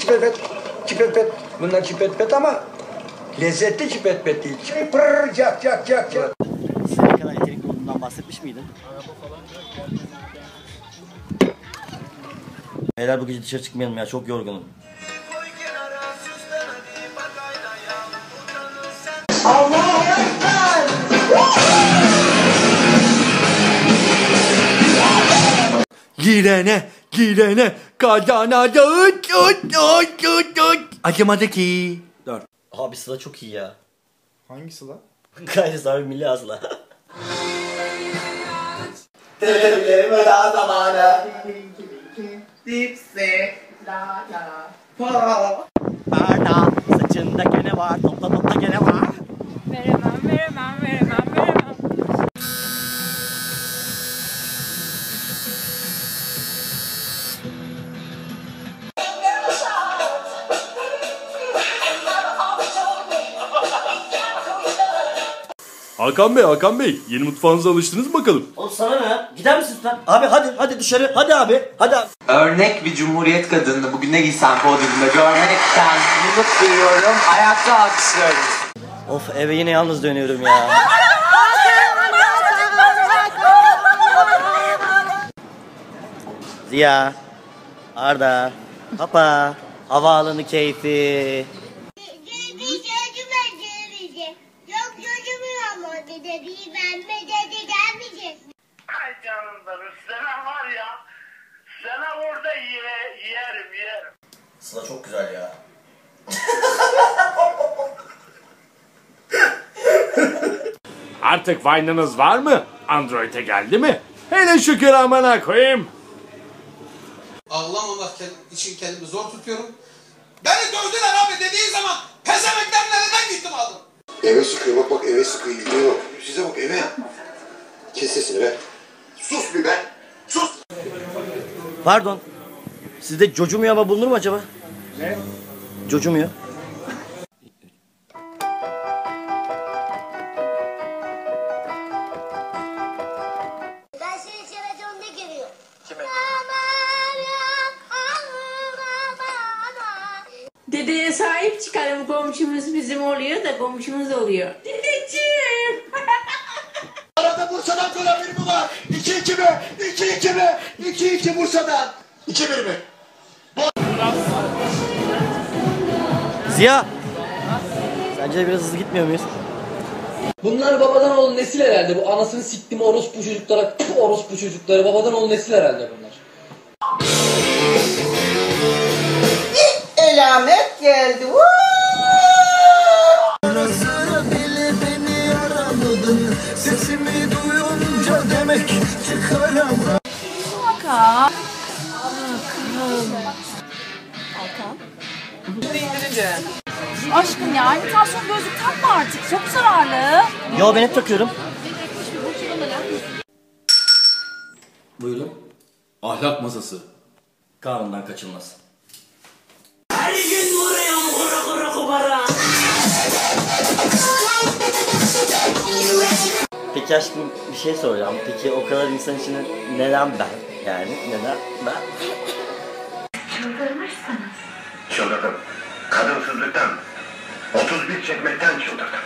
Çipet çipet Bunlar çipet ama lezzetli çipet değil. Pırr cak cak cak cak. Size ne kadar yetenekli olduğundan bahsetmiş miydin? Beyler bu gece dışarı çıkmayalım ya çok yorgunum. Girene, girene, kazana dağıt, tut, tut, tut, tut. Acımadı ki. Dört. Abi Sıla çok iyi ya. Hangisi lan? Gayri sahibi milli asla. Barda saçında gene var, topla topla gene var. Hakan Bey, Hakan Bey. Yeni mutfağınıza alıştınız mı bakalım? Oğlum sana ne ya? Gider misin lan? Abi hadi hadi dışarı. Hadi abi. Hadi abi. Örnek bir cumhuriyet kadını bugün ne giysem podyumda görmekten mutluluk duyuyorum. Ayakta alkışlıyorum. Of eve yine yalnız dönüyorum ya. Ziya, Arda, Papa, havaalanı keyfi. Çocuğuma gelmeyecek. Yok çocuğum ama dedi bir benme dedi gelmeyecek. Ay canım benim sana var ya sana orada ye, yerim yerim. Sıla çok güzel ya. Artık Vine'ınız var mı? Android'e geldi mi? Hele şükür amına koyayım. Ağlamamak için kendimi zor tutuyorum. Beni dövdüler abi dediği zaman Eve sıkıyor bak bak eve sıkıyor gidiyor. Size bak eve. Kes sesini be. Sus bir be. Sus. Pardon. Sizde cocumuyor ama bulunur mu acaba? Ne? Cocumuyor. Dedeye sahip çıkalım komşumuz bizim oluyor da komşumuz oluyor. Dedeciğim. Arada Bursa'dan gol bir mi var? 2-2 mi? 2-2 mi? 2-2 Bursa'dan. 2-1 mi? Ziya. Sence biraz hızlı gitmiyor muyuz? Bunlar babadan oğul nesil herhalde. Bu anasını siktim orospu çocuklara, orospu çocukları. Babadan oğul nesil herhalde bunlar. Elamet geldi. Aşkım ya imitasyon gözlük takma artık. Çok zararlı. Yo ben hep takıyorum. Buyurun. Ahlak masası. Kanundan kaçılmaz. Peki aşkım bir şey soracağım. Peki o kadar insan içinde neden ben? Yani neden ben? Çıldırdım. Kadınsızlıktan. 31 çekmekten çıldırdım.